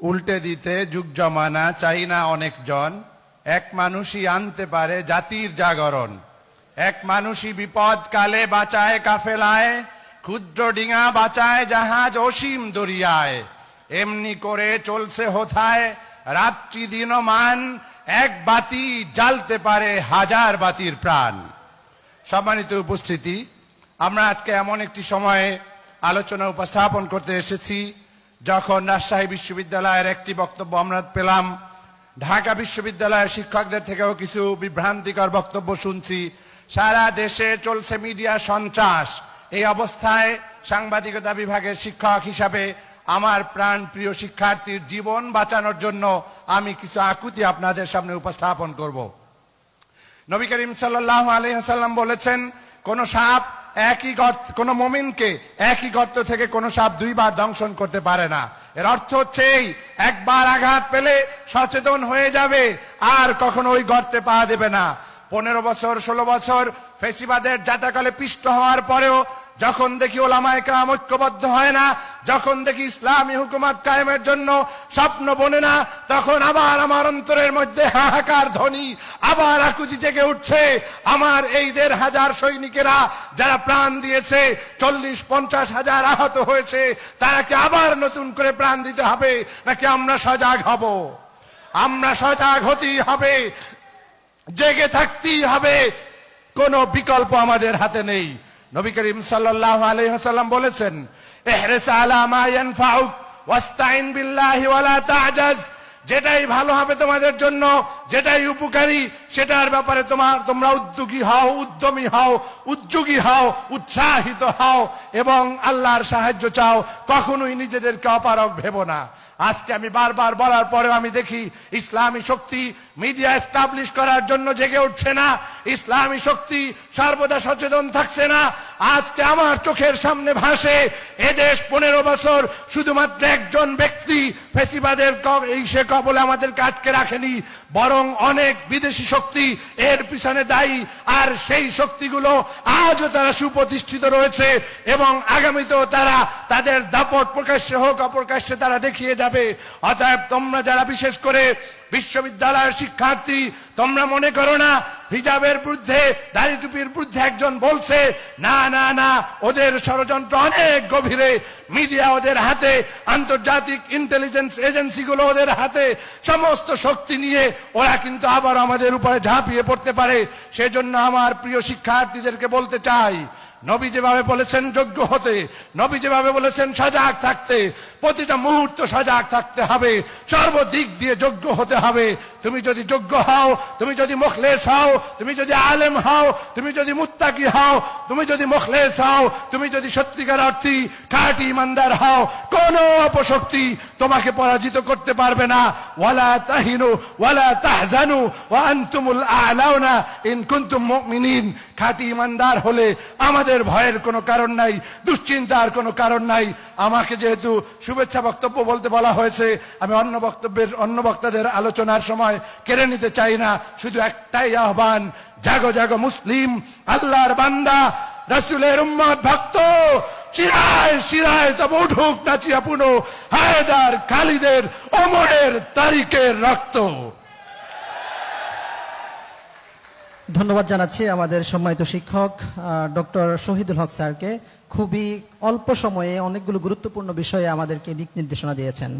উল্টে দিতে যুগ জমানা চাই না অনেকজন। এক মানুষই আনতে পারে জাতির জাগরণ। এক মানুষই বিপদ কালে বাঁচায় কাফেলায়, ক্ষুদ্র ডিঙা বাঁচায় জাহাজ অসীম দরিয়ায়। এমনি করে চলছে হোথায় রাত্রি দিনমান, এক বাতি জ্বালতে পারে হাজার বাতির প্রাণ। সম্মানিত উপস্থিতি, আমরা আজকে এমন একটি সময়ে আলোচনা উপস্থাপন করতে এসেছি। যখন রাজশাহী বিশ্ববিদ্যালয়ের একটি বক্তব্য আমরা পেলাম, ঢাকা বিশ্ববিদ্যালয়ের শিক্ষকদের থেকেও কিছু বিভ্রান্তিকর বক্তব্য শুনছি। সারা দেশে চলছে মিডিয়া সন্ত্রাস। এই অবস্থায় সাংবাদিকতা বিভাগের শিক্ষক হিসাবে আমার প্রাণ প্রিয় শিক্ষার্থীর জীবন বাঁচানোর জন্য আমি কিছু আকুতি আপনাদের সামনে উপস্থাপন করব। নবী করিম সাল্লাহ আলহাম বলেছেন, কোন সাপ একই গর্ত, কোন মমিনকে একই গর্ত থেকে কোন সাপ দুইবার দংশন করতে পারে না। এর অর্থ হচ্ছে এই, একবার আঘাত পেলে সচেতন হয়ে যাবে, আর কখনো ওই গর্তে পা দেবে না। পনেরো বছর, ষোলো বছর ফেসিবাদের জাতাকালে পিষ্ট হওয়ার পরেও যখন দেখি ওলামায় কাম ঐক্যবদ্ধ হয় না, যখন দেখি ইসলামী হুকুমত কায়েমের জন্য স্বপ্ন বনে না, তখন আবার আমার অন্তরের মধ্যে হাহাকার ধ্বনি, আবার আকুতি জেগে উঠছে। আমার এই দেড় হাজার সৈনিকেরা যারা প্রাণ দিয়েছে, চল্লিশ, পঞ্চাশ হাজার আহত হয়েছে, তারা কি আবার নতুন করে প্রাণ দিতে হবে, নাকি আমরা সজাগ হব? আমরা সজাগ হতেই হবে, জেগে থাকতেই হবে। কোন বিকল্প আমাদের হাতে নেই। নবী করিম সাল্লাহ আলহাম বলেছেন যেটাই ভালো হবে তোমাদের জন্য, যেটাই উপকারী, সেটার ব্যাপারে তোমার, তোমরা উদ্যোগী হও, উদ্যমী হও, উদ্যোগী হও, উৎসাহিত হও এবং আল্লাহর সাহায্য চাও, কখনোই নিজেদেরকে অপারক ভেবো না। আজকে আমি বারবার বলার পরেও আমি দেখি ইসলামী শক্তি মিডিয়া এস্টাবলিশ করার জন্য জেগে উঠছে না। ইসলামী শক্তি সর্বদা সচেতন থাকছে না। আজকে আমার চোখের সামনে ভাসে এদেশ পনেরো বছর শুধুমাত্র একজন ব্যক্তি ফেসিবাদের এই সে কবলে আমাদেরকে আটকে রাখেনি, বরং অনেক বিদেশি শক্তি এর পিছনে দায়ী। আর সেই শক্তিগুলো আজও তারা সুপ্রতিষ্ঠিত রয়েছে এবং আগামীতেও তারা তাদের দাপট প্রকাশ্যে হোক অপ্রকাশ্যে তারা দেখিয়ে যাবে। অতএব তোমরা যারা বিশেষ করে বিশ্ববিদ্যালয়ের শিক্ষার্থী, তোমরা মনে করো না, হিজাবের বিরুদ্ধে, দাড়ি টুপির বিরুদ্ধে একজন বলছে, না না না, ওদের ষড়যন্ত্র অনেক গভীরে। মিডিয়া ওদের হাতে, আন্তর্জাতিক ইন্টেলিজেন্স এজেন্সিগুলো ওদের হাতে। সমস্ত শক্তি নিয়ে ওরা কিন্তু আবার আমাদের উপরে ঝাঁপিয়ে পড়তে পারে। সেজন্য আমার প্রিয় শিক্ষার্থীদেরকে বলতে চাই নবী যেভাবে বলেছেন যোগ্য হতে, নবী যেভাবে বলেছেন সজাগ থাকতে, প্রতিটা মুহূর্ত সজাগ থাকতে হবে, সর্বদিক দিয়ে যোগ্য হতে হবে। তুমি যদি যোগ্য হও, তুমি যদি মুখলেস হও, তুমি যদি আলেম হও, তুমি যদি মুত্তাকি হও, তুমি যদি মুখলেস হও, তুমি যদি সত্যিকার অর্থী খাঁটি ইমানদার হও, কোন অপশক্তি তোমাকে পরাজিত করতে পারবে না। ওয়ালা তাহিনু, ওয়ালা তাহজানু, ওয়া আনতুমুল আলাউনা ইন কুনতুম মুমিনিন। খাঁটি ইমানদার হলে আমাদের ভয়ের কোনো কারণ নাই, দুশ্চিন্তার কোনো কারণ নাই। আমাকে যেহেতু শুভেচ্ছা বক্তব্য বলতে বলা হয়েছে, আমি অন্য বক্তব্যের, অন্য বক্তাদের আলোচনার সময় কেড়ে নিতে চাই না, শুধু একটাই আহ্বান, জাগো জাগো মুসলিম, আল্লাহর বান্দা, রাসূলের উম্মত ভক্ত শিরায় শিরায় তব উঠুক নাচিয়া পুনো, হায়দার খালিদের অমরের তারিখের রক্ত। ধন্যবাদ জানাচ্ছি আমাদের সম্মানিত শিক্ষক ডক্টর শহীদুল হক স্যারকে। খুবই অল্প সময়ে অনেকগুলো গুরুত্বপূর্ণ বিষয়ে আমাদেরকে দিক নির্দেশনা দিয়েছেন।